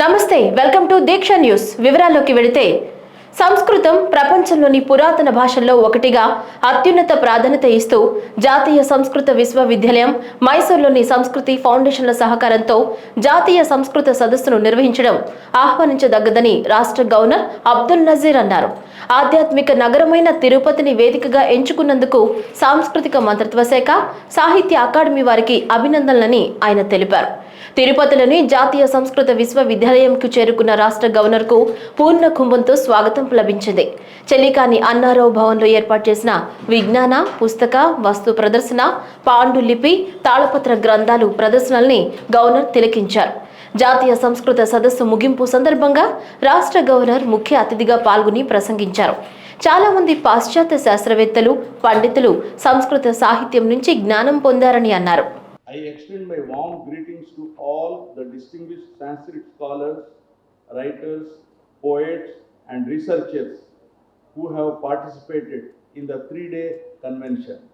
నమస్తే welcome to Deeksha news. వివరాల్లోకి వెళితే సంస్కృతం ప్రపంచంలోని పురాతన భాషల్లో ఒకటిగా అత్యున్నత ప్రాధాన్యత ఇస్తూ జాతీయ సంస్కృత విశ్వవిద్యాలయం మైసూర్లోని సంస్కృతి ఫౌండేషన్ల సహకారంతో జాతీయ సంస్కృత సదస్సును నిర్వహించడం ఆహ్వానించదగ్గదని రాష్ట్ర గవర్నర్ అబ్దుల్ నజీర్ అన్నారు. ఆధ్యాత్మిక నగరమైన తిరుపతిని వేదికగా ఎంచుకున్నందుకు సాంస్కృతిక మంత్రిత్వ శాఖ సాహిత్య అకాడమీ వారికి అభినందనలని ఆయన తెలిపారు. తిరుపతిలోని జాతీయ సంస్కృత విశ్వవిద్యాలయంకు చేరుకున్న రాష్ట్ర గవర్నర్కు పూర్ణ కుంభంతో స్వాగతం లభించింది. చెల్లికాని అన్నారావు భవన్లో ఏర్పాటు చేసిన విజ్ఞాన పుస్తక వస్తు ప్రదర్శన పాండులిపి తాళపత్ర గ్రంథాలు ప్రదర్శనల్ని గవర్నర్ తిలకించారు. జాతీయ సంస్కృత సదస్సు ముగింపు సందర్భంగా రాష్ట్ర గవర్నర్ ముఖ్య అతిథిగా పాల్గొని ప్రసంగించారు. చాలా మంది పాశ్చాత్య శాస్త్రవేత్తలు పండితులు సంస్కృత సాహిత్యం నుంచి జ్ఞానం పొందారని అన్నారు. I extend my warm greetings to all the distinguished Sanskrit scholars, writers, poets, and researchers who have participated in the three day convention.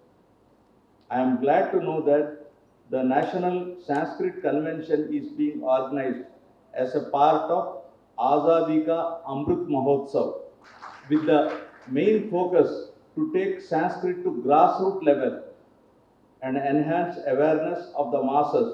I am glad to know that the National Sanskrit Convention is being organized as a part of Azadika Amrit Mahotsav with the main focus to take Sanskrit to grassroots level and enhance awareness of the masses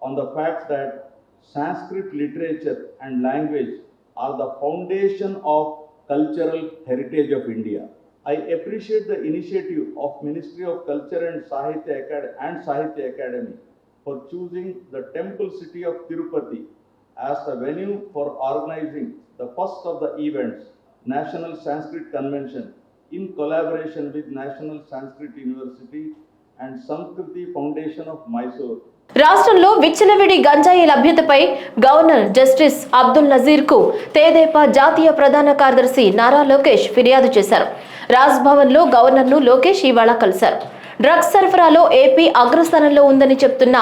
on the fact that Sanskrit literature and language are the foundation of cultural heritage of India. I appreciate the initiative of Ministry of Culture and Sahitya, Acad- and Sahitya Academy for choosing the temple city of Tirupati as the venue for organizing the first of the events, National Sanskrit Convention, in collaboration with National Sanskrit University and Samskriti foundation of Mysore రాష్ట్రంలో విచ్చలవిడి గంజాయి లభ్యతపై governor justice Abdul నజీర్కు తేదేపా జాతీయ ప్రధాన కార్యదర్శి నారా లోకేష్ ఫిర్యాదు చేశారు. రాజ్భవన్లో గవర్నర్ను లోకేష్ ఇవాళ కలిశారు. డ్రగ్స్ సరఫరాలో ఏపీ అగ్రస్థానంలో ఉందని చెప్తున్న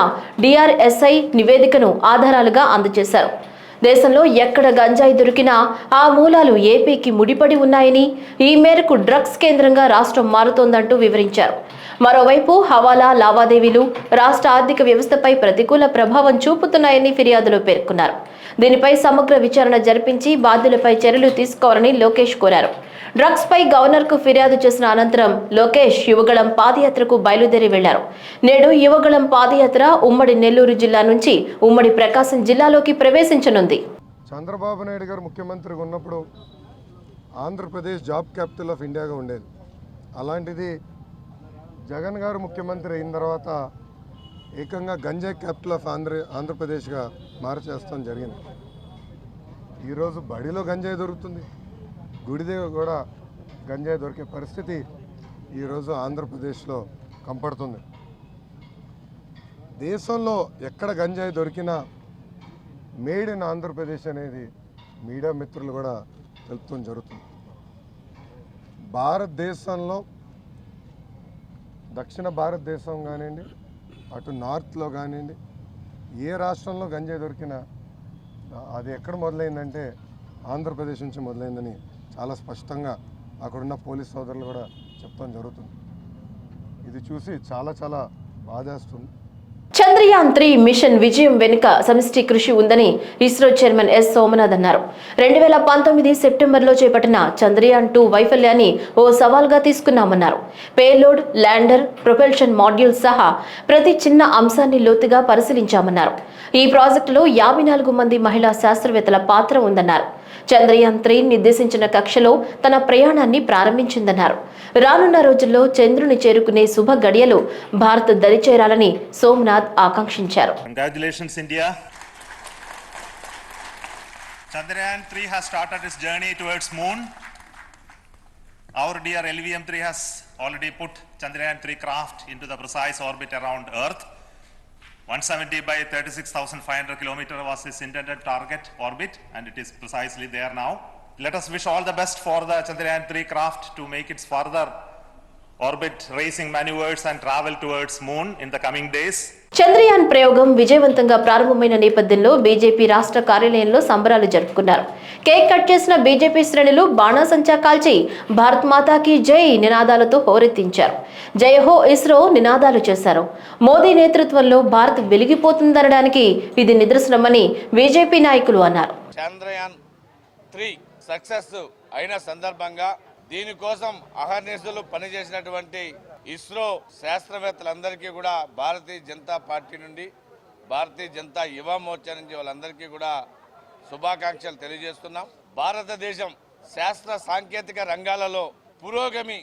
డిఆర్ఎస్ఐ నివేదికను ఆధారాలుగా అందజేశారు. దేశంలో ఎక్కడ గంజాయి దొరికినా ఆ మూలాలు ఏపీకి ముడిపడి ఉన్నాయని ఈ మేరకు డ్రగ్స్ కేంద్రంగా రాష్ట్రం మారుతోందంటూ వివరించారు. మరోవైపు హవాలా లావాదేవీలు రాష్ట్ర ఆర్థిక వ్యవస్థపై ప్రతికూల ప్రభావం చూపుతున్నాయని ఫిర్యాదులో పేర్కొన్నారు. దీనిపై సమగ్ర విచారణ జరిపించి బాధ్యులపై చర్యలు తీసుకోవాలని లోకేష్ కోరారు. డ్రగ్స్ పై గవర్నర్కు ఫిర్యాదు చేసిన అనంతరం లోకేష్ యువగళం పాదయాత్రకు బయలుదేరి వెళ్ళారు. నేడు యువగళం పాదయాత్ర ఉమ్మడి నెల్లూరు జిల్లా నుంచి ఉమ్మడి ప్రకాశం జిల్లాలోకి ప్రవేశించనుంది. చంద్రబాబు నాయుడు గారు ముఖ్యమంత్రిగా ఉన్నప్పుడు ఆంధ్రప్రదేశ్ జాబ్ క్యాపిటల్ ఆఫ్ ఇండియాగా ఉండేది. అలాంటిది జగన్ గారు ముఖ్యమంత్రి అయిన తర్వాత ఏకంగా గంజాయి క్యాపిటల్ ఆఫ్ ఆంధ్ర ఆంధ్రప్రదేశ్గా మార్చేస్తాం జరిగింది. ఈరోజు బడిలో గంజాయి దొరుకుతుంది. గుడి దగ్గర కూడా గంజాయి దొరికే పరిస్థితి ఈరోజు ఆంధ్రప్రదేశ్లో కంపడుతుంది దేశంలో ఎక్కడ గంజాయి దొరికినా మేడ్ ఇన్ ఆంధ్రప్రదేశ్ అనేది మీడియా మిత్రులు కూడా తెలుపుతూ జరుగుతుంది. భారతదేశంలో దక్షిణ భారతదేశం కానివ్వండి అటు నార్త్లో కానివ్వండి ఏ రాష్ట్రంలో గంజాయి దొరికినా అది ఎక్కడ మొదలైందంటే ఆంధ్రప్రదేశ్ నుంచి మొదలైందని చాలా స్పష్టంగా అక్కడున్న పోలీస్ సోదరులు కూడా చెప్తాం జరుగుతుంది. ఇది చూసి చాలా చాలా బాధేస్తుంది. చంద్రయాన్ త్రీ మిషన్ విజయం వెనుక సమిష్టి కృషి ఉందని ఇస్రో చైర్మన్ ఎస్. సోమనాథ్ అన్నారు. రెండు వేల పంతొమ్మిది సెప్టెంబర్లో చేపట్టిన చంద్రయాన్ టూ వైఫల్యాన్ని ఓ సవాల్గా తీసుకున్నామన్నారు. పేలోడ్ ల్యాండర్ ప్రొపెల్షన్ మాడ్యూల్ సహా ప్రతి చిన్న అంశాన్ని లోతుగా పరిశీలించామన్నారు. ఈ ప్రాజెక్టులో యాభై నాలుగు మంది మహిళా శాస్త్రవేత్తల పాత్ర ఉందన్నారు. చంద్రయాన్ త్రీ నిర్దేశించిన కక్షలో తన ప్రయాణాన్ని ప్రారంభించిందన్నారు రానున్న రోజుల్లో చంద్రుని చేరుకునే శుభ గడియలో భారత్ దరిచేరాలని సోమనాథ్ ఆకాంక్షించారు Chandrayaan 3 has started its journey towards moon. Our dear LVM-3 has already put Chandrayaan 3 craft into the precise orbit around Earth. 170 by 36,500 kilometer was its intended target orbit, and it is precisely there now. Let us wish all the best for the Chandrayaan 3 craft to make its further orbit racing maneuvers and travel towards moon in the coming days. Chandrayaan ప్రయోగం విజయవంతంగా ప్రారంభమైన నేపథ్యంలో BJP రాష్ట్ర కార్యాలయంలో సంబరాలు జరుపుకున్నారు. Cake cut చేసిన BJP శ్రేణులు బాణాసంచా కాల్చి భారత్ మాతాకి జై నినాదాలతో హోరెత్తించారు. జై హో ఇస్రో నినాదాలు చేశారు. మోదీ నేతృత్వంలో భారత్ వెలిగిపోతుందనడానికి ఇది నిదర్శనమని బీజేపీ నాయకులు అన్నారు. చంద్రయాన్ త్రీ సక్సెస్ అయిన సందర్భంగా దీనికోసం అహర్నిశలు పనిచేసినటువంటి ఇస్రో శాస్త్రవేత్తలందరికీ కూడా భారతీయ జనతా పార్టీ నుండి భారతీయ జనతా యువ మోర్చా నుంచి వాళ్ళందరికీ కూడా శుభాకాంక్షలు తెలియజేస్తున్నాం. భారతదేశం శాస్త్ర సాంకేతిక రంగాలలో పురోగమి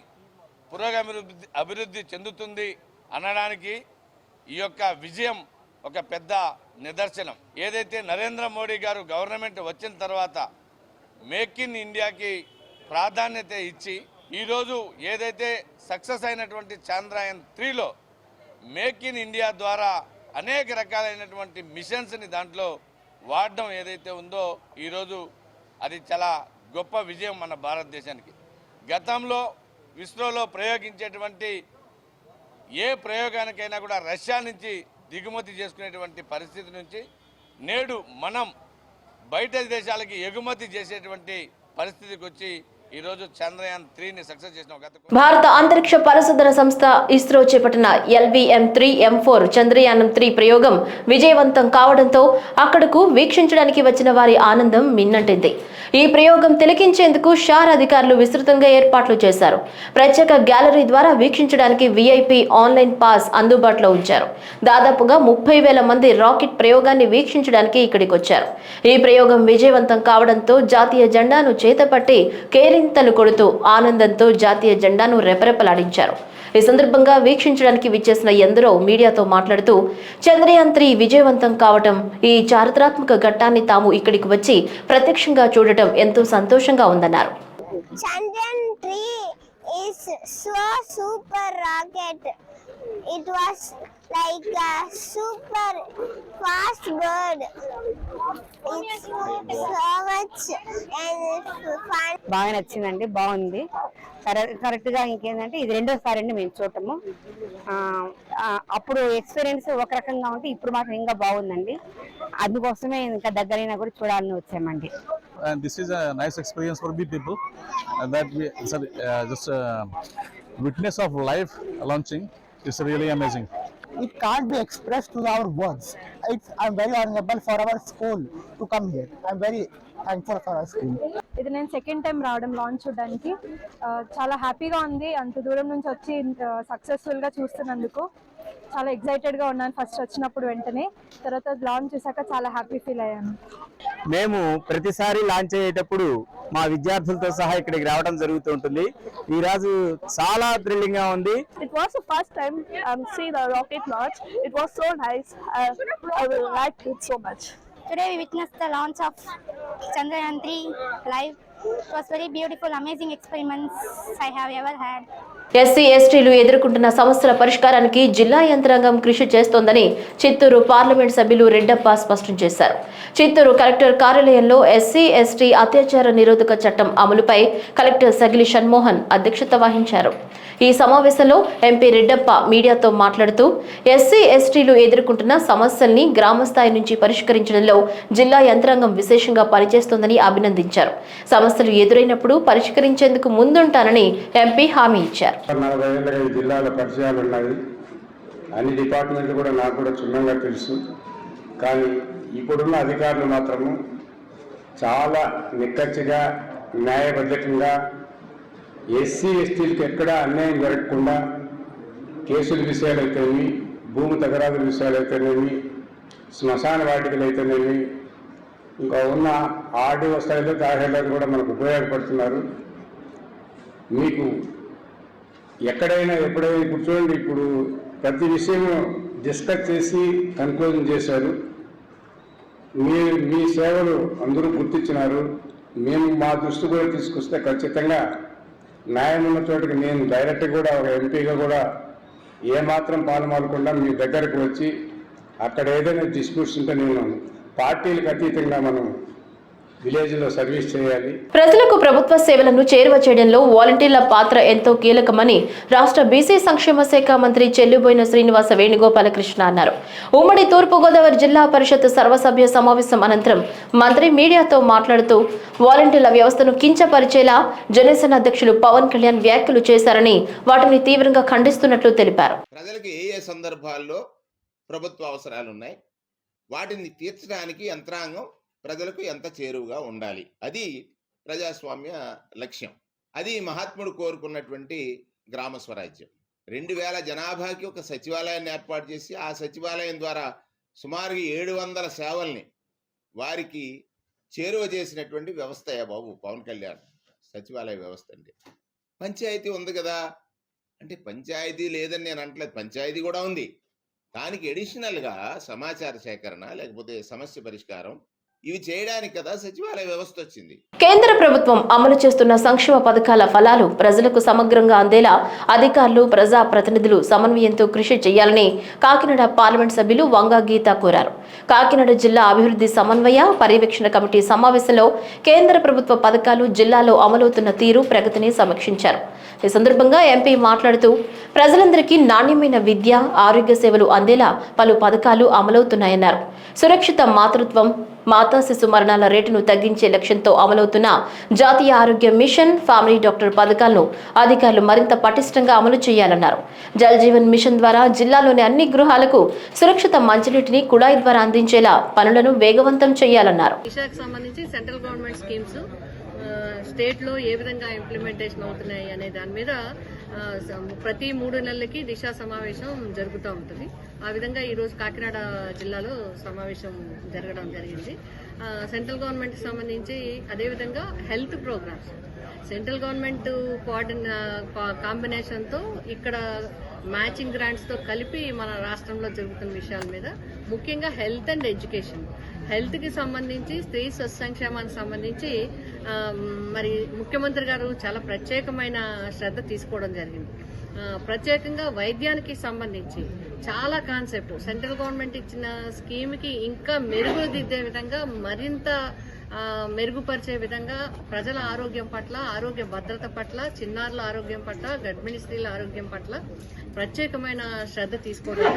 పురోగమి అభివృద్ధి చెందుతుంది అనడానికి ఈ యొక్క విజయం ఒక పెద్ద నిదర్శనం. ఏదైతే నరేంద్ర మోడీ గారు గవర్నమెంట్ వచ్చిన తర్వాత మేక్ ఇన్ ఇండియాకి ప్రాధాన్యత ఇచ్చి ఈరోజు ఏదైతే సక్సెస్ అయినటువంటి చంద్రయాన్ త్రీలో మేక్ ఇన్ ఇండియా ద్వారా అనేక రకాలైనటువంటి మిషన్స్ని దాంట్లో వాడడం ఏదైతే ఉందో ఈరోజు అది చాలా గొప్ప విజయం మన భారతదేశానికి. గతంలో ఇస్రోలో ప్రయోగించేటువంటి ఏ ప్రయోగానికైనా కూడా రష్యా నుంచి దిగుమతి చేసుకునేటువంటి పరిస్థితి నుంచి నేడు మనం బయట దేశాలకి ఎగుమతి చేసేటువంటి పరిస్థితికి వచ్చి ఈరోజు చంద్రయాన్ త్రీని సక్సెస్ చేసిన భారత అంతరిక్ష పరిశోధన సంస్థ ఇస్రో చేపట్టిన ఎల్విఎం త్రీ ఎం ఫోర్ చంద్రయానం త్రీ ప్రయోగం విజయవంతం కావడంతో అక్కడకు వీక్షించడానికి వచ్చిన వారి ఆనందం మిన్నంటింది. ఈ ప్రయోగం తిలకించేందుకు షార్ అధికారులు విస్తృతంగా ఏర్పాట్లు చేశారు. ప్రత్యేక గ్యాలరీ ద్వారా వీక్షించడానికి విఐపి ఆన్లైన్ పాస్ అందుబాటులో ఉంచారు. దాదాపుగా ముప్పై వేల మంది రాకెట్ ప్రయోగాన్ని వీక్షించడానికి ఇక్కడికి వచ్చారు ఈ ప్రయోగం విజయవంతం కావడంతో జాతీయ జెండాను చేతపట్టి కేరింతలు కొడుతూ ఆనందంతో జాతీయ జెండాను రెపరెపలాడించారు ఈ సందర్భంగా వీక్షించడానికి విచ్చేసిన ఎందరో మీడియాతో మాట్లాడుతూ చంద్రయాన్ త్రీ విజయవంతం కావటం ఈ చారిత్రాత్మక ఘట్టాన్ని తాము ఇక్కడికి వచ్చి ప్రత్యక్షంగా చూడటం ఎంతో సంతోషంగా ఉందన్నారు Chandrayaan 3 is so. It was like a super fast bird. It's so much and fun. బాగా నచ్చిందండి బాగుంది కరె- కరెక్ట్గా ఇంకేంటంటే ఇది రెండోసారి అండి మేము చూడటము అప్పుడు ఎక్స్పీరియన్స్ ఒక రకంగా ఉంటే ఇప్పుడు మాత్రం ఇంకా బాగుందండి అందుకోసమే ఇంకా దగ్గరైనా కూడా చూడాలని వచ్చామండి and this is a nice experience for we people uh, that we sorry, uh, just uh, witness of live launching is really amazing it can't be expressed to our words. It's, I'm very honorable for our school to come here. I'm very thankful for our school. ఇది నేను second time రావడం launch చూడడానికి చాలా హ్యాపీగా ఉంది అంత దూరం నుంచి వచ్చి సక్సెస్ఫుల్గా చూస్తున్నందుకు చాలా ఎక్సైటెడ్గా ఉన్నాను ఫస్ట్ వచ్చినప్పుడు వెంటనే తర్వాత లాంచ్ చేశాక చాలా హ్యాపీ ఫీల్ అయ్యాను మేము ప్రతిసారి లాంచ్ అయ్యేటప్పుడు మా విద్యార్థులతో సహా ఇక్కడికి రావడం జరుగుతూ ఉంటుంది. ఈ రాజు చాలా థ్రిల్లింగ్గా ఉంది it was first time see the rocket launch it was nice I so much witness the launch of Chandrayaan three live it was very beautiful amazing experiments I have ever had SC ఎస్టీలు ఎదుర్కొంటున్న సమస్యల పరిష్కారానికి జిల్లా యంత్రాంగం కృషి చేస్తోందని Chittoor parliament సభ్యులు రెడ్డప్ప స్పష్టం చేశారు. చిత్తూరు కలెక్టర్ కార్యాలయంలో ఎస్సీ ఎస్టీ అత్యాచార నిరోధక చట్టం అమలుపై కలెక్టర్ సగిలి షణ్మోహన్ అధ్యక్షత వహించారు. ఈ సమావేశంలో ఎంపీ రెడ్డప్ప మీడియాతో మాట్లాడుతూ ఎస్సీ ఎస్టీలు ఎదుర్కొంటున్న సమస్యల్ని గ్రామ స్థాయి నుంచి పరిష్కరించడంలో జిల్లా యంత్రాంగం విశేషంగా పనిచేస్తోందని అభినందించారు. సమస్యలు ఎదురైనప్పుడు పరిష్కరించేందుకు ముందుంటానని ఎంపీ హామీ ఇచ్చారు. అన్ని డిపార్ట్మెంట్లు కూడా నాకు కూడా క్షుణ్ణంగా తెలుసు. కానీ ఇప్పుడున్న అధికారులు మాత్రము చాలా నిక్కచ్చిగా న్యాయబద్ధకంగా ఎస్సీ ఎస్టీలకు ఎక్కడా అన్యాయం జరగకుండా కేసుల విషయాలైతేనేమి భూమి తగరాదుల విషయాలైతేనేమి శ్మశాన వాటికలు అయితేనేమి ఇంకా ఉన్న ఆర్డీఓ స్థాయిలో దాఖలు కూడా మనకు ఉపయోగపడుతున్నారు. మీకు ఎక్కడైనా ఎప్పుడైనా ఇప్పుడు చూడండి ఇప్పుడు ప్రతి విషయము డిస్కస్ చేసి కన్క్లూజన్ చేశారు. మీ మీ సేవలు అందరూ గుర్తించినారు. మేము మా దృష్టి కూడా తీసుకొస్తే ఖచ్చితంగా న్యాయం ఉన్న చోటికి నేను డైరెక్ట్ కూడా ఒక ఎంపీగా కూడా ఏమాత్రం పాల్మాలకుండా మీ దగ్గరకు వచ్చి అక్కడ ఏదైనా డిస్ప్యూట్స్ ఉంటే నేను పార్టీలకు అతీతంగా మనం ప్రజలకు ప్రభుత్వ సేవలను చేరువ చేయడంలో వాలంటీర్ల పాత్ర ఎంతో కీలకమని రాష్ట్ర బీసీ సంక్షేమ శాఖ మంత్రి చెల్లుబోయిన శ్రీనివాస వేణుగోపాలకృష్ణ అన్నారు. ఉమ్మడి తూర్పుగోదావరి జిల్లా పరిషత్ సర్వసభ్య సమావేశం అనంతరం మంత్రి మీడియాతో మాట్లాడుతూ వాలంటీర్ల వ్యవస్థను కించపరిచేలా జనసేన అధ్యక్షులు పవన్ కళ్యాణ్ వ్యాఖ్యలు చేశారని వాటిని తీవ్రంగా ఖండిస్తున్నట్లు తెలిపారు. ప్రజలకు ఏ ఏ సందర్భాల్లో ప్రభుత్వ అవసరాలు ఉన్నాయి వాటిని తీర్చడానికి యంత్రాంగం ప్రజలకు ఎంత చేరువుగా ఉండాలి. అది ప్రజాస్వామ్య లక్ష్యం. అది మహాత్ముడు కోరుకున్నటువంటి గ్రామ స్వరాజ్యం. రెండు వేల జనాభాకి ఒక సచివాలయాన్ని ఏర్పాటు చేసి ఆ సచివాలయం ద్వారా సుమారు ఏడు వందల సేవల్ని వారికి చేరువ చేసినటువంటి వ్యవస్థయా బాబు? పవన్ కళ్యాణ్ సచివాలయ వ్యవస్థ అంటే పంచాయతీ ఉంది కదా. అంటే పంచాయతీ లేదని నేను అంటలేదు పంచాయతీ కూడా ఉంది. దానికి ఎడిషనల్గా సమాచార సేకరణ లేకపోతే సమస్య పరిష్కారం ఇవి చేయడానికి కదా సచివాలయ వ్యవస్థ వచ్చింది. కేంద్ర ప్రభుత్వం అమలు చేస్తున్న సంక్షేమ పథకాల ఫలాలు ప్రజలకు సమగ్రంగా అందేలా అధికారులు ప్రజా ప్రతినిధులు సమన్వయంతో కృషి చేయాలని కాకినాడ పార్లమెంట్ సభ్యులు వంగా గీత కోరారు. కాకినాడ జిల్లా అభివృద్ధి సమన్వయ పర్యవేక్షణ కమిటీ సమావేశంలో కేంద్ర ప్రభుత్వ పథకాలు జిల్లాలో అమలవుతున్న తీరు ప్రగతిని సమీక్షించారు. ఈ సందర్భంగా ఎంపీ మాట్లాడుతూ ప్రజలందరికీ నాణ్యమైన విద్య ఆరోగ్య సేవలు అందేలా పలు పథకాలు అమలవుతున్నాయన్నారు. సురక్షిత మాతృత్వం మాతా శిశు మరణాల రేటును తగ్గించే లక్ష్యంతో అమలవుతున్న జాతీయ ఆరోగ్య మిషన్ ఫ్యామిలీ డాక్టర్ పథకాలను అధికారులు మరింత పటిష్టంగా అమలు చేయాలన్నారు. జల్ జీవన్ మిషన్ ద్వారా జిల్లాలోని అన్ని గృహాలకు సురక్షిత మంచినీటిని కుళాయి ద్వారా అందించేలా పనులను వేగవంతం చేయాలన్నారు. సంబంధించి సెంట్రల్ గవర్నమెంట్ స్కీమ్స్ స్టేట్లో ఏ విధంగా ఇంప్లిమెంటేషన్ అవుతున్నాయి అనే దాని మీద ప్రతి మూడు నెలలకి దిశ సమావేశం జరుగుతూ ఉంటుంది. ఆ విధంగా ఈరోజు కాకినాడ జిల్లాలో సమావేశం జరగడం జరిగింది. సెంట్రల్ గవర్నమెంట్కి సంబంధించి అదేవిధంగా health programmes. Central government coordination కాంబినేషన్తో ఇక్కడ మ్యాచింగ్ గ్రాంట్స్తో కలిపి మన రాష్ట్రంలో జరుగుతున్న విషయాల మీద ముఖ్యంగా హెల్త్ అండ్ ఎడ్యుకేషన్. హెల్త్కి సంబంధించి స్త్రీ సంక్షేమానికి సంబంధించి మరి ముఖ్యమంత్రి గారు చాలా ప్రత్యేకమైన శ్రద్ధ తీసుకోవడం జరిగింది. ప్రత్యేకంగా వైద్యానికి సంబంధించి చాలా కాన్సెప్ట్ సెంట్రల్ గవర్నమెంట్ ఇచ్చిన స్కీమ్కి ఇంకా మెరుగులు దిద్దే విధంగా మరింత మెరుగుపరిచే విధంగా ప్రజల ఆరోగ్యం పట్ల ఆరోగ్య భద్రత పట్ల చిన్నారుల ఆరోగ్యం పట్ల గర్భిణీ స్త్రీల ఆరోగ్యం పట్ల ప్రత్యేకమైన శ్రద్ధ తీసుకోవడం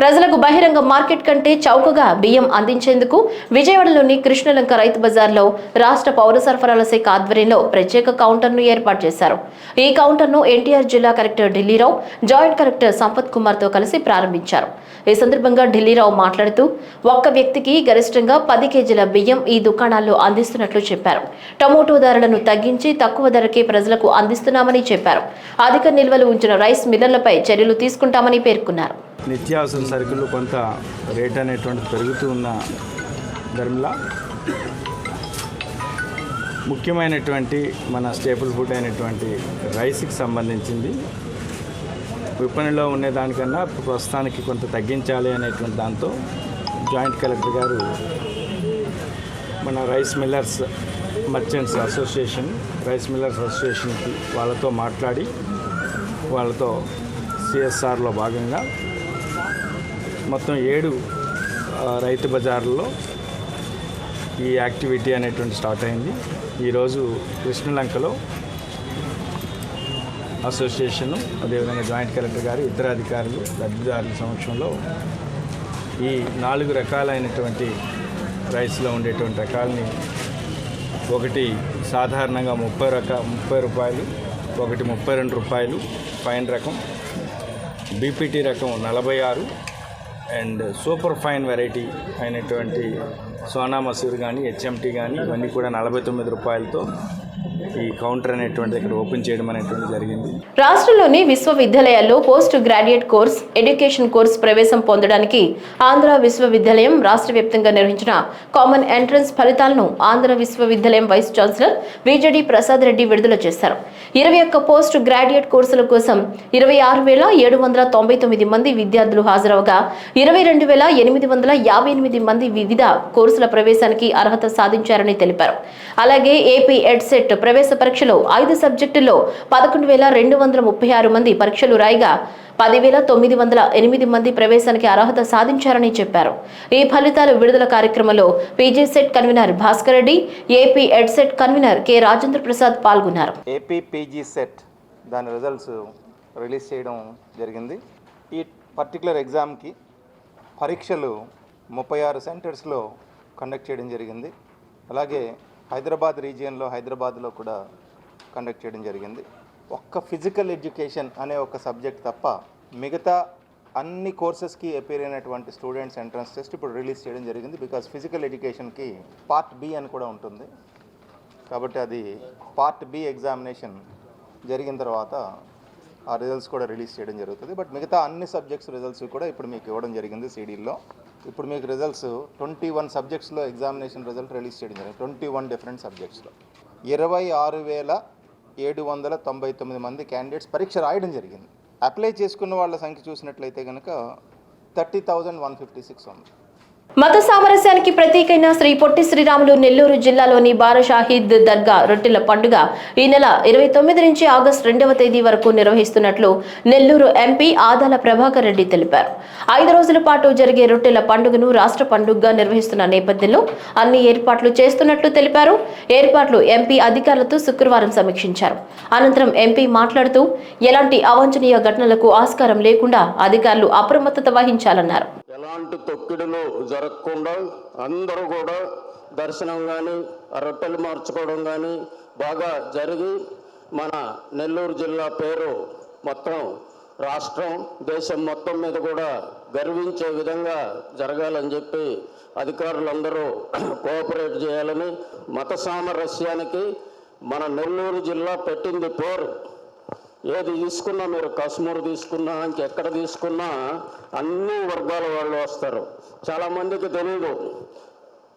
ప్రజలకు బహిరంగ మార్కెట్ కంటే చౌకగా బియ్యం అందించేందుకు విజయవాడలోని కృష్ణలంక రైతు బజార్లో రాష్ట్ర పౌర సరఫరాల శాఖ ఆధ్వర్యంలో ప్రత్యేక కౌంటర్ను ఏర్పాటు చేశారు. ఈ కౌంటర్ను ఎన్టీఆర్ జిల్లా collector Dilli Rao joint collector Sampath కుమార్తో కలిసి ప్రారంభించారు. ఈ సందర్భంగా ఢిల్లీరావు మాట్లాడుతూ ఒక్క వ్యక్తికి గరిష్టంగా పది కేజీల బియ్యం ఈ దుకాణాల్లో అందిస్తున్నట్లు చెప్పారు. టమోటో ధరలను తగ్గించి తక్కువ ధరకే ప్రజలకు అందిస్తున్నామని చెప్పారు. అధిక నిల్వలు ఉంచిన రైస్ మిల్లర్లపై చర్యలు తీసుకుంటామని పేర్కొన్నారు. నిత్యావసర సరుకులు కొంత రేట్ అనేటువంటి పెరుగుతూ ఉన్న ధర్మలా ముఖ్యమైనటువంటి మన స్టేపుల్ ఫుడ్ అయినటువంటి రైస్కి సంబంధించింది. విపణిలో ఉండేదానికన్నా ప్రస్తుతానికి కొంత తగ్గించాలి అనేటువంటి దాంతో జాయింట్ కలెక్టర్ గారు మన rice millers merchants association rice millers అసోసియేషన్కి వాళ్ళతో మాట్లాడి వాళ్ళతో సిఎస్ఆర్లో భాగంగా మొత్తం ఏడు రైతు బజార్లలో ఈ యాక్టివిటీ అనేటువంటి స్టార్ట్ అయింది. ఈరోజు కృష్ణలంకలో అసోసియేషను అదేవిధంగా జాయింట్ కలెక్టర్ గారు ఇతర అధికారులు లబ్ధిదారుల సమక్షంలో ఈ నాలుగు రకాలైనటువంటి రైస్లో ఉండేటువంటి రకాలని ఒకటి సాధారణంగా ముప్పై రక ముప్పై రూపాయలు ఒకటి ముప్పై రెండు రూపాయలు పైన రకం బీపీటీ రకం నలభై ఆరు అండ్ సూపర్ ఫైన్ వెరైటీ అయినటువంటి సోనా మసూర్ కానీ హెచ్ఎంటీ కానీ ఇవన్నీ కూడా నలభై తొమ్మిది రూపాయలతో ఈ కౌంటర్ అనేటువంటిది ఇక్కడ ఓపెన్ చేయడం అనేటువంటి జరిగింది. రాష్ట్రంలోని విశ్వవిద్యాలయాల్లో post graduate course education course ప్రవేశం పొందడానికి ఆంధ్ర విశ్వవిద్యాలయం రాష్ట్ర వ్యాప్తంగా నిర్వహించిన కామన్ ఎంట్రన్స్ ఫలితాలను ఆంధ్ర విశ్వవిద్యాలయం వైస్ ఛాన్సలర్ విజడి ప్రసాద్ రెడ్డి విడుదల చేశారు. ఇరవై ఒక్క పోస్ట్ గ్రాడ్యుయేట్ కోర్సుల కోసం ఇరవై ఆరు వేల ఏడు వందల తొంభై తొమ్మిది మంది విద్యార్థులు హాజరవగా ఇరవై రెండు వేల ఎనిమిది వందల యాభై ఎనిమిది మంది వివిధ కోర్సుల ప్రవేశానికి అర్హత సాధించారని తెలిపారు. అలాగే ఏపీ ఎడ్సెట్ ప్రవేశ పరీక్షలో ఐదు సబ్జెక్టుల్లో పదకొండు వేల రెండు వందల ముప్పై ఆరు మంది పరీక్షలు రాయిగా పదివేల తొమ్మిది వందల ఎనిమిది మంది ప్రవేశానికి అర్హత సాధించారని చెప్పారు. ఈ ఫలితాలు విడుదల కార్యక్రమంలో PG CET convener Bhaskar Reddy AP EdCET convener K Rajendra Prasad పాల్గొన్నారు. ఏపీ పీజీ సెట్ దాని రిజల్ట్స్ రిలీజ్ చేయడం జరిగింది. ఈ పర్టికులర్ ఎగ్జామ్కి పరీక్షలు ముప్పై ఆరు సెంటర్స్లో కండక్ట్ చేయడం జరిగింది. అలాగే హైదరాబాద్ రీజియన్లో హైదరాబాద్లో కూడా కండక్ట్ చేయడం జరిగింది. ఒక్క ఫిజికల్ ఎడ్యుకేషన్ అనే ఒక సబ్జెక్ట్ తప్ప మిగతా అన్ని కోర్సెస్కి అపేర్ అయినటువంటి స్టూడెంట్స్ ఎంట్రన్స్ టెస్ట్ ఇప్పుడు రిలీజ్ చేయడం జరిగింది బికాస్ ఫిజికల్ ఎడ్యుకేషన్కి పార్ట్ బి అని కూడా ఉంటుంది. కాబట్టి అది పార్ట్ బి ఎగ్జామినేషన్ జరిగిన తర్వాత ఆ రిజల్ట్స్ కూడా రిలీజ్ చేయడం జరుగుతుంది. బట్ మిగతా అన్ని సబ్జెక్ట్స్ రిజల్ట్స్ కూడా ఇప్పుడు మీకు ఇవ్వడం జరిగింది సిడీల్లో ఇప్పుడు మీకు రిజల్ట్స్ ట్వంటీ వన్ సబ్జెక్ట్స్లో ఎగ్జామినేషన్ రిజల్ట్ రిలీజ్ చేయడం జరిగింది. ట్వంటీ వన్ డిఫరెంట్ సబ్జెక్ట్స్లో ఇరవై ఆరు వేల ఏడు వందల తొంభై తొమ్మిది మంది క్యాండిడేట్స్ పరీక్ష రాయడం జరిగింది. అప్లై చేసుకున్న వాళ్ళ సంఖ్య చూసినట్లయితే కనుక thirty thousand one fifty six ఉంది. మత సామరస్యానికి ప్రతీకైన శ్రీ పొట్టి శ్రీరాములు నెల్లూరు జిల్లాలోని బారషాహిద్ దర్గా రొట్టెల పండుగ ఈ నెల ఇరవై తొమ్మిది నుంచి ఆగస్టు రెండవ తేదీ వరకు నిర్వహిస్తున్నట్లు నెల్లూరు ఎంపీ ఆదాల ప్రభాకర్ రెడ్డి తెలిపారు. ఐదు రోజుల పాటు జరిగే రొట్టెల పండుగను రాష్ట్ర పండుగగా నిర్వహిస్తున్న నేపథ్యంలో అన్ని ఏర్పాట్లు చేస్తున్నట్లు తెలిపారు. ఏర్పాట్లు ఎంపీ అధికారులతో శుక్రవారం సమీక్షించారు. అనంతరం ఎంపీ మాట్లాడుతూ ఎలాంటి అవాంఛనీయ ఘటనలకు ఆస్కారం లేకుండా అధికారులు అప్రమత్తత వహించాలన్నారు. ఎలాంటి తొక్కిడులు జరగకుండా అందరూ కూడా దర్శనం కానీ రొట్టెలు మార్చుకోవడం కానీ బాగా జరిగి మన నెల్లూరు జిల్లా పేరు మొత్తం రాష్ట్రం దేశం మొత్తం మీద కూడా గర్వించే విధంగా జరగాలని చెప్పి అధికారులందరూ కోఆపరేట్ చేయాలని మత సామరస్యానికి మన నెల్లూరు జిల్లా పెట్టింది పేరు. ఏది తీసుకున్నా మీరు కశ్మీర్ తీసుకున్నా ఇంకెక్కడ తీసుకున్నా అన్ని వర్గాల వాళ్ళు వస్తారు. చాలామందికి తెలియదు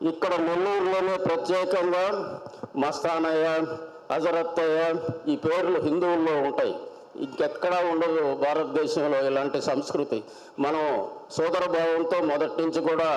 ఇక్కడ నెల్లూరులోనే ప్రత్యేకంగా మస్తానయ్య హజరత్తయ్య ఈ పేర్లు హిందువుల్లో ఉంటాయి. ఇంకెక్కడా ఉండదు భారతదేశంలో ఇలాంటి సంస్కృతి. మనం సోదర భావంతో మొదటి నుంచి కూడా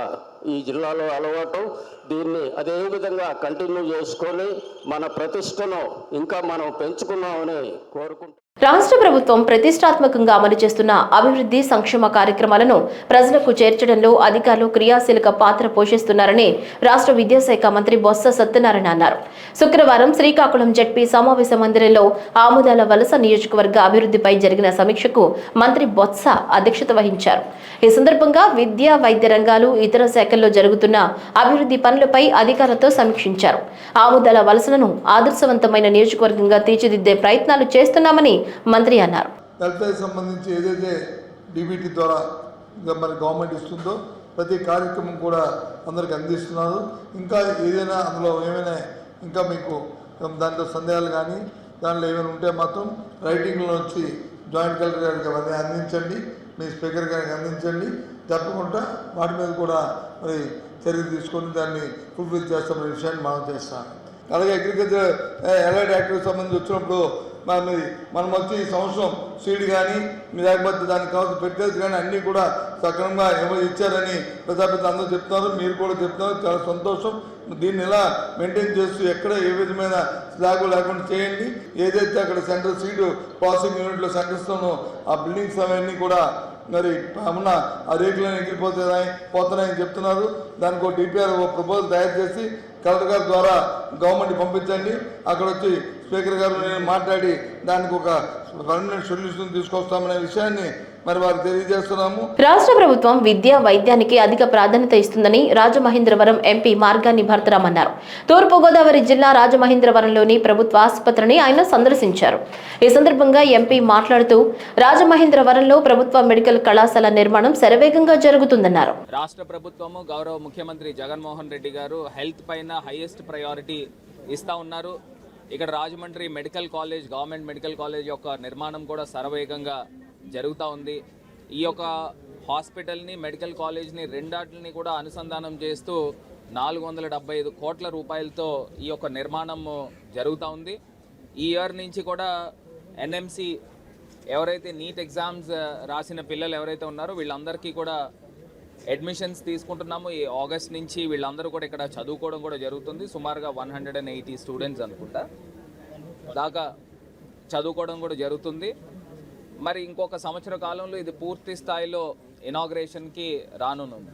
ఈ జిల్లాలో అలవాటు. దీన్ని అదేవిధంగా కంటిన్యూ చేసుకొని మన ప్రతిష్టను ఇంకా మనం పెంచుకున్నామని కోరుకుంటున్నాం. రాష్ట్ర ప్రభుత్వం ప్రతిష్టాత్మకంగా అమలు చేస్తున్న అభివృద్ధి సంక్షేమ కార్యక్రమాలను ప్రజలకు చేర్చడంలో అధికారులు క్రియాశీలక పాత్ర పోషిస్తున్నారని రాష్ట్ర విద్యాశాఖ మంత్రి బొత్స సత్యనారాయణ అన్నారు. శుక్రవారం శ్రీకాకుళం జడ్పీ సమావేశ మందిరంలో ఆముదాల వలస నియోజకవర్గ అభివృద్ధిపై జరిగిన సమీక్షకు మంత్రి బొత్స అధ్యక్షత వహించారు. ఈ సందర్భంగా విద్య వైద్య రంగాలు ఇతర శాఖల్లో జరుగుతున్న అభివృద్ధి పనులపై అధికారులతో సమీక్షించారు. ఆముదాల వలసలను ఆదర్శవంతమైన నియోజకవర్గంగా తీర్చిదిద్దే ప్రయత్నాలు చేస్తున్నామని మంత్రి అన్నారు. సంబంధించి ఏదైతే డీబీటీ ద్వారా ఇంకా మన గవర్నమెంట్ ఇస్తుందో ప్రతి కార్యక్రమం కూడా అందరికి అందిస్తున్నారు. ఇంకా ఏదైనా అందులో ఏమైనా ఇంకా మీకు దాంట్లో సందేహాలు కానీ దాంట్లో ఏమైనా ఉంటే మాత్రం రైటింగ్లో వచ్చి జాయింట్ కలెక్టర్ గారికి అవన్నీ అందించండి. మీ స్పీకర్ గారికి అందించండి. తప్పకుండా వాటి మీద కూడా మరి చర్య తీసుకొని దాన్ని ఫుల్ఫిల్ చేస్తామనే విషయాన్ని మనం చేస్తాం. అలాగే అగ్రికల్చర్ ఎలైట్ యాక్టివ్ సంబంధించి వచ్చినప్పుడు మరి మనం వచ్చి ఈ సంవత్సరం సీడ్ కానీ మీ లేకపోతే దానికి కావాల్సిన పెట్టేది కానీ అన్నీ కూడా సక్రమంగా ఎవరు ఇచ్చారని ప్రజాపతి అందరూ చెప్తున్నారు మీరు కూడా చెప్తున్నారు. చాలా సంతోషం. దీన్ని ఇలా మెయింటైన్ చేస్తూ ఎక్కడ ఏ విధమైన స్లాగు లేకుండా చేయండి. ఏదైతే అక్కడ సెంట్రల్ సీటు ప్రాసెసింగ్ యూనిట్లో సెంటర్స్తోనో ఆ బిల్డింగ్స్ అవన్నీ కూడా మరి ఉన్న ఆ రేకులను ఎగిరిపోతున్నాయి పోతున్నాయని చెప్తున్నారు. దానికి ఒక డిపిఆర్ ఒక ప్రపోజల్ తయారు చేసి కలెక్టర్ గారి ద్వారా గవర్నమెంట్ పంపించండి. అక్కడ వచ్చి స్పీకర్ గారు నేను మాట్లాడి దానికి ఒక పర్మనెంట్ సొల్యూషన్ తీసుకొస్తామనే విషయాన్ని మరి వారికి తెలియజేస్తున్నాము. రాష్ట్ర ప్రభుత్వం విద్య వైద్యానికి అధిక ప్రాధాన్యత ఇస్తుందని రాజమహేంద్రవరం ఎంపీ మార్గాన్ని భరతరాం అన్నారు. తూర్పుగోదావరి జిల్లా రాజమహేంద్రవరంలోని ప్రభుత్వ ఆసుపత్రిని ఆయన సందర్శించారు. ఈ సందర్భంగా ఎంపీ మాట్లాడుతూ రాజమహేంద్రవరంలో ప్రభుత్వ మెడికల్ కళాశాల నిర్మాణం శరవేగంగా జరుగుతుందన్నారు. రాష్ట్ర ప్రభుత్వము గౌరవ ముఖ్యమంత్రి జగన్మోహన్ రెడ్డి గారు హెల్త్ పైన హైయెస్ట్ ప్రయారిటీ ఇస్తా ఉన్నారు. ఇక్కడ Rajahmundry medical college government medical college యొక్క నిర్మాణం కూడా శరవేగంగా జరుగుతూ ఉంది. ఈ యొక్క హాస్పిటల్ని మెడికల్ కాలేజ్ని రెండాటిని కూడా అనుసంధానం చేస్తూ నాలుగు వందల డెబ్బై ఐదు కోట్ల రూపాయలతో ఈ యొక్క నిర్మాణం జరుగుతూ ఉంది. ఈ ఇయర్ నుంచి కూడా ఎన్ఎంసి ఎవరైతే నీట్ ఎగ్జామ్స్ రాసిన పిల్లలు ఎవరైతే ఉన్నారో వీళ్ళందరికీ కూడా అడ్మిషన్స్ తీసుకుంటున్నాము. ఈ ఆగస్ట్ నుంచి వీళ్ళందరూ కూడా ఇక్కడ చదువుకోవడం కూడా జరుగుతుంది. సుమారుగా one hundred and eighty students అనుకుంటా. దాకా చదువుకోవడం కూడా జరుగుతుంది. మరి ఇంకొక సంవత్సర కాలంలో ఇది పూర్తి స్థాయిలో ఇనాగ్రేషన్కి రానునుంది.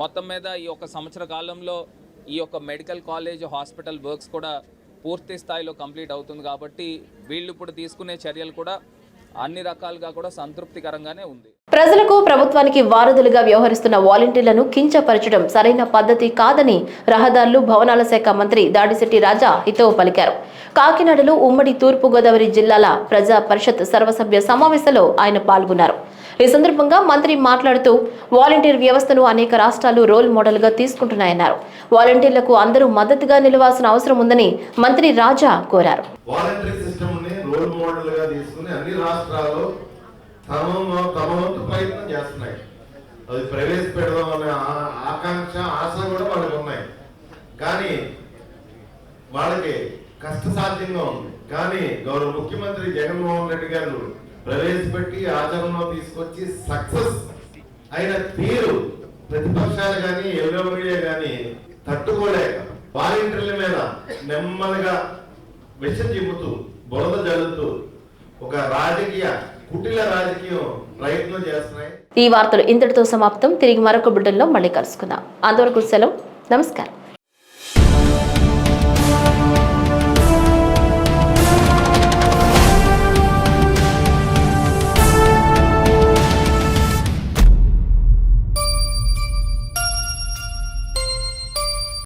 మొత్తం మీద ఈ యొక్క సంవత్సర కాలంలో ఈ యొక్క మెడికల్ కాలేజ్ హాస్పిటల్ వర్క్స్ కూడా పూర్తి స్థాయిలో కంప్లీట్ అవుతుంది కాబట్టి వీళ్ళు ఇప్పుడు తీసుకునే చర్యలు కూడా అన్ని రకాలుగా కూడా సంతృప్తికరంగానే ఉంది. ప్రజలకు ప్రభుత్వానికి వారధులుగా వ్యవహరిస్తున్న వాలంటీర్లను కించపరచడం సరైన పద్ధతి కాదని రహదారులు భవనాల శాఖ మంత్రి దాడిశెట్టి రాజా హితవు పలికారు. కాకినాడలో ఉమ్మడి తూర్పు గోదావరి జిల్లాల ప్రజా పరిషత్ సర్వసభ్య సమావేశంలో ఆయన పాల్గొన్నారు. ఈ సందర్భంగా మంత్రి మాట్లాడుతూ వాలంటీర్ వ్యవస్థను అనేక రాష్ట్రాలు రోల్ మోడల్గా తీసుకుంటున్నాయన్నారు. వాలంటీర్లకు అందరూ మద్దతుగా నిలవాల్సిన అవసరం ఉందని మంత్రి రాజా కోరారు. అది ప్రవేశపెడదాం అనే ఆకాంక్ష ఆశ కూడా వాళ్ళకి ఉన్నాయి. కానీ వాళ్ళకి కష్టసాధ్యంగా ఉంది. కానీ గౌరవ ముఖ్యమంత్రి జగన్మోహన్ రెడ్డి గారు ప్రవేశపెట్టి ఆచరణలో తీసుకొచ్చి సక్సెస్ అయిన తీరు ప్రతిపక్షాలు కానీ ఎల్లో మీడియా కానీ తట్టుకోలేక వాలంటీర్ల మీద నెమ్మదిగా విషం చిమ్ముతూ బురద జల్లుతూ ఒక రాజకీయ కుటిల రాజకీయం ప్రయత్నం చేస్తున్నాయి. ఈ వార్తలు ఇంతటితో సమాప్తం. తిరిగి మరొక బిడ్డల్లో మళ్ళీ కలుసుకుందాం. అంతవరకు సెలవు. నమస్కారం.